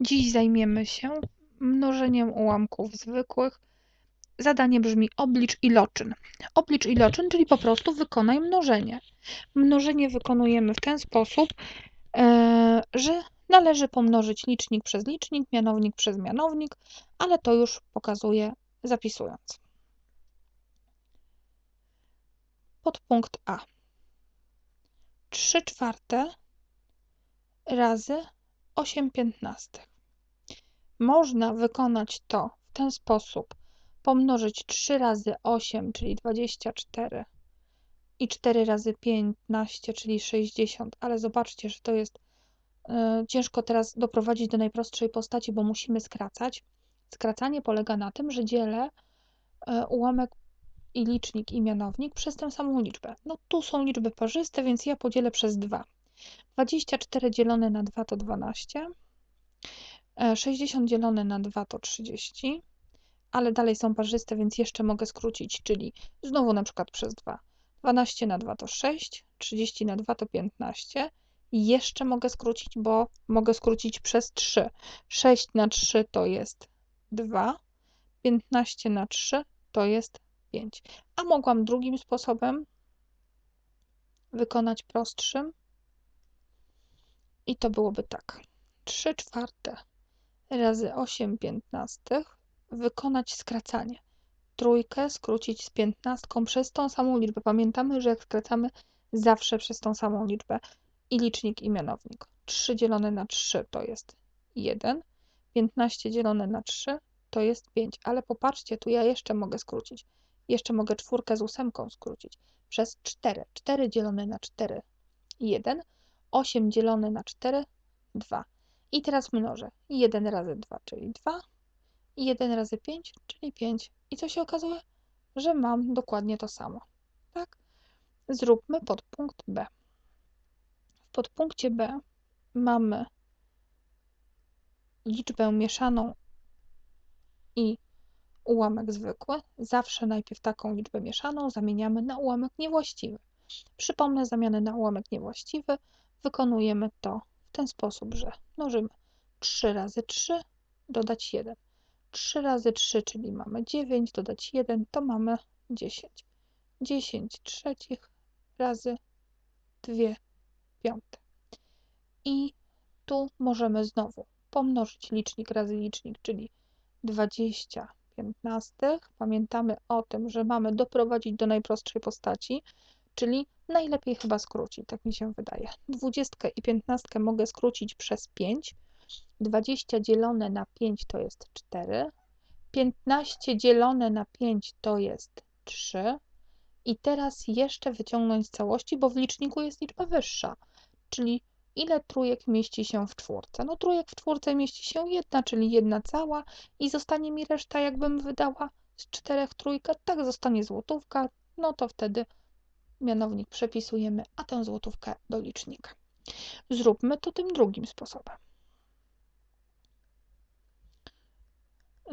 Dziś zajmiemy się mnożeniem ułamków zwykłych. Zadanie brzmi oblicz iloczyn. Oblicz iloczyn, czyli po prostu wykonaj mnożenie. Mnożenie wykonujemy w ten sposób, e, że należy pomnożyć licznik przez licznik, mianownik przez mianownik, ale to już pokazuję zapisując. Podpunkt A. 3 czwarte razy 8 piętnastych. Można wykonać to w ten sposób. Pomnożyć 3 razy 8, czyli 24 i 4 razy 15, czyli 60, ale zobaczcie, że to jest y, ciężko teraz doprowadzić do najprostszej postaci, bo musimy skracać. Skracanie polega na tym, że dzielę y, ułamek i licznik i mianownik przez tę samą liczbę. No tu są liczby parzyste, więc ja podzielę przez 2. 24 dzielone na 2 to 12. 60 e, dzielone na 2 to 30, ale dalej są parzyste, więc jeszcze mogę skrócić, czyli znowu na przykład przez 2. 12 na 2 to 6, 30 na 2 to 15. I jeszcze mogę skrócić, bo mogę skrócić przez 3. 6 na 3 to jest 2, 15 na 3 to jest 5. A mogłam drugim sposobem wykonać prostszym. I to byłoby tak. 3 czwarte razy 8 piętnastych wykonać skracanie. Trójkę skrócić z piętnastką przez tą samą liczbę. Pamiętamy, że jak skracamy zawsze przez tą samą liczbę i licznik i mianownik. 3 dzielone na 3 to jest 1, 15 dzielone na 3 to jest 5, ale popatrzcie, tu ja jeszcze mogę skrócić. Jeszcze mogę czwórkę z ósemką skrócić przez 4. 4 dzielone na 4 1, 8 dzielone na 4 2. I teraz mnożę. 1 razy 2, czyli 2. I 1 razy 5, czyli 5. I co się okazuje? Że mam dokładnie to samo. Tak? Zróbmy podpunkt B. W podpunkcie B mamy liczbę mieszaną i ułamek zwykły. Zawsze najpierw taką liczbę mieszaną zamieniamy na ułamek niewłaściwy. Przypomnę zamianę na ułamek niewłaściwy. Wykonujemy to w ten sposób, że mnożymy 3 razy 3, dodać 1. 3 razy 3, czyli mamy 9, dodać 1, to mamy 10. 10 trzecich razy 2 piąte. I tu możemy znowu pomnożyć licznik razy licznik, czyli 20 piętnastych. Pamiętamy o tym, że mamy doprowadzić do najprostszej postaci, czyli najlepiej chyba skrócić, tak mi się wydaje. 20 i 15 mogę skrócić przez 5. 20 dzielone na 5 to jest 4. 15 dzielone na 5 to jest 3. I teraz jeszcze wyciągnąć z całości, bo w liczniku jest liczba wyższa, czyli ile trójek mieści się w czwórce? No trójek w czwórce mieści się jedna, czyli jedna cała i zostanie mi reszta, jakbym wydała z czterech trójkę, tak zostanie złotówka, no to wtedy mianownik przepisujemy, a tę złotówkę do licznika. Zróbmy to tym drugim sposobem.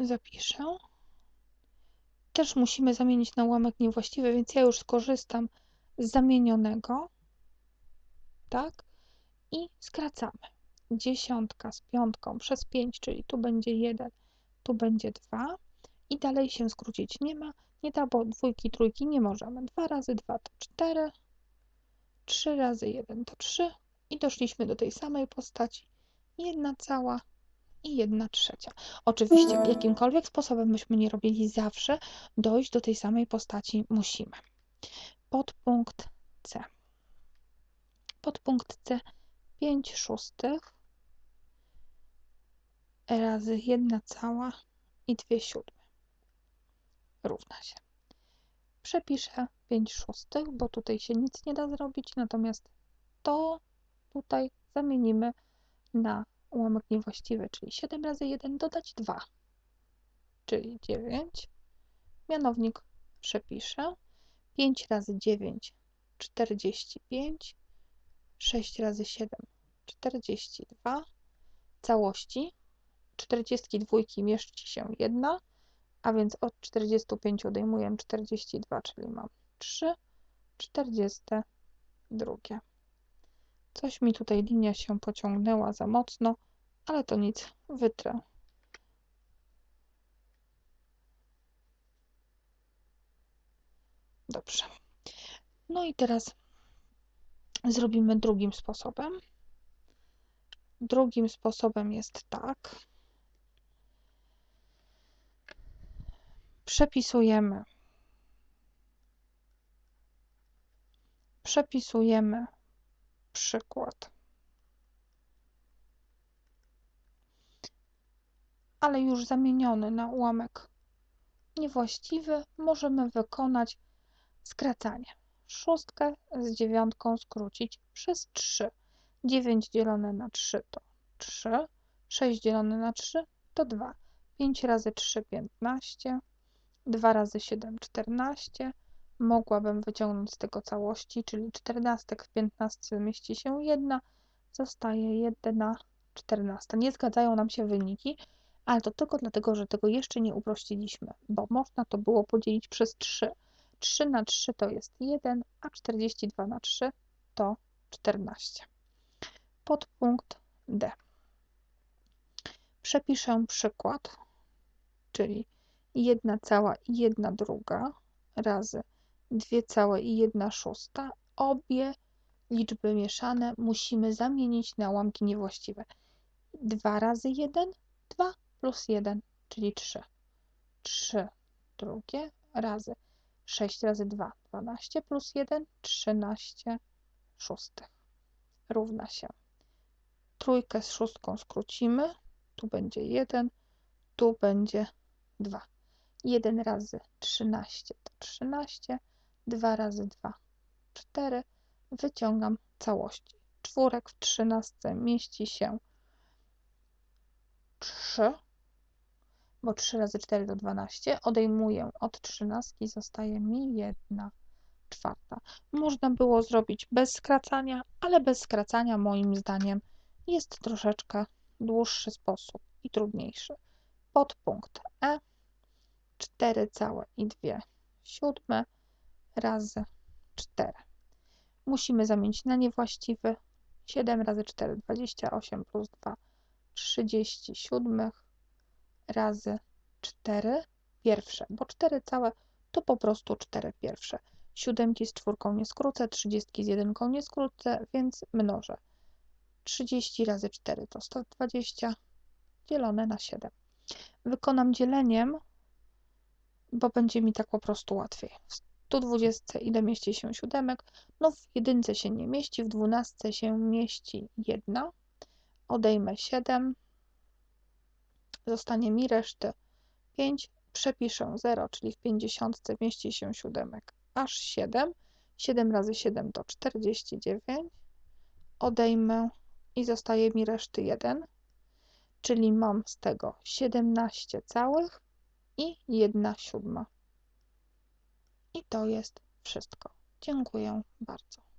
Zapiszę. Też musimy zamienić na ułamek niewłaściwy, więc ja już skorzystam z zamienionego. Tak? I skracamy. Dziesiątka z piątką przez 5, czyli tu będzie 1, tu będzie 2. I dalej się skrócić nie ma. Nie da, bo dwójki, trójki nie możemy. 2 razy 2 to 4, 3 razy 1 to 3 i doszliśmy do tej samej postaci. Jedna cała i jedna trzecia. Oczywiście jakimkolwiek sposobem myśmy nie robili, zawsze dojść do tej samej postaci musimy. Podpunkt C. Podpunkt C 5 szóstych razy 1 cała i 2 siódme równa się. Przepiszę 5 szóstych, bo tutaj się nic nie da zrobić, natomiast to tutaj zamienimy na ułamek niewłaściwy, czyli 7 razy 1 dodać 2, czyli 9. Mianownik przepiszę. 5 razy 9 45, 6 razy 7 42, całości 42 mieści się 1, a więc od 45 odejmuję 42, czyli mam 3, 42. Coś mi tutaj linia się pociągnęła za mocno, ale to nic, wytrę. Dobrze. No i teraz zrobimy drugim sposobem. Drugim sposobem jest tak. Przepisujemy. Przepisujemy przykład. Ale już zamieniony na ułamek niewłaściwy możemy wykonać skracanie. Szóstkę z dziewiątką skrócić przez 3. 9 dzielone na 3 to 3. 6 dzielone na 3 to 2. 5 razy 3 15. 2 razy 7 14. Mogłabym wyciągnąć z tego całości, czyli 14 w 15 mieści się 1. Zostaje 1 14. Nie zgadzają nam się wyniki, ale to tylko dlatego, że tego jeszcze nie uprościliśmy, bo można to było podzielić przez 3. 3 na 3 to jest 1, a 42 na 3 to 14. Podpunkt D. Przepiszę przykład, czyli 1 cała i 1 druga razy 2 całe i 1 szósta. Obie liczby mieszane musimy zamienić na ułamki niewłaściwe. 2 razy 1, 2 plus 1, czyli 3. 3 drugie razy 6 razy 2, 12 plus 1, 13 szóstych. Równa się. Trójkę z szóstką skrócimy. Tu będzie 1, tu będzie 2. 1 razy 13 to 13, 2 razy 2, 4. Wyciągam całości. Czwórek w 13 mieści się 3 bo 3 razy 4 to 12. Odejmuję od 13, zostaje mi 1 czwarta. Można było zrobić bez skracania, ale bez skracania moim zdaniem jest troszeczkę dłuższy sposób i trudniejszy. Podpunkt E 4 całe i 2 siódme razy 4. Musimy zamienić na niewłaściwy. 7 razy 4 28 plus 2 30 siódmych razy 4 pierwsze, bo 4 całe to po prostu 4 pierwsze. Siódemki z czwórką nie skrócę, 30 z jedynką nie skrócę, więc mnożę. 30 razy 4 to 120 dzielone na 7. Wykonam dzieleniem, bo będzie mi tak po prostu łatwiej. W 120 ile mieści się siódemek? No w jedynce się nie mieści, w dwunastce się mieści jedna. Odejmę 7, zostanie mi reszty 5, przepiszę 0, czyli w 50 mieści się siódemek aż 7. 7 razy 7 to 49. Odejmę i zostaje mi reszty 1, czyli mam z tego 17 całych i 1 siódma. I to jest wszystko. Dziękuję bardzo.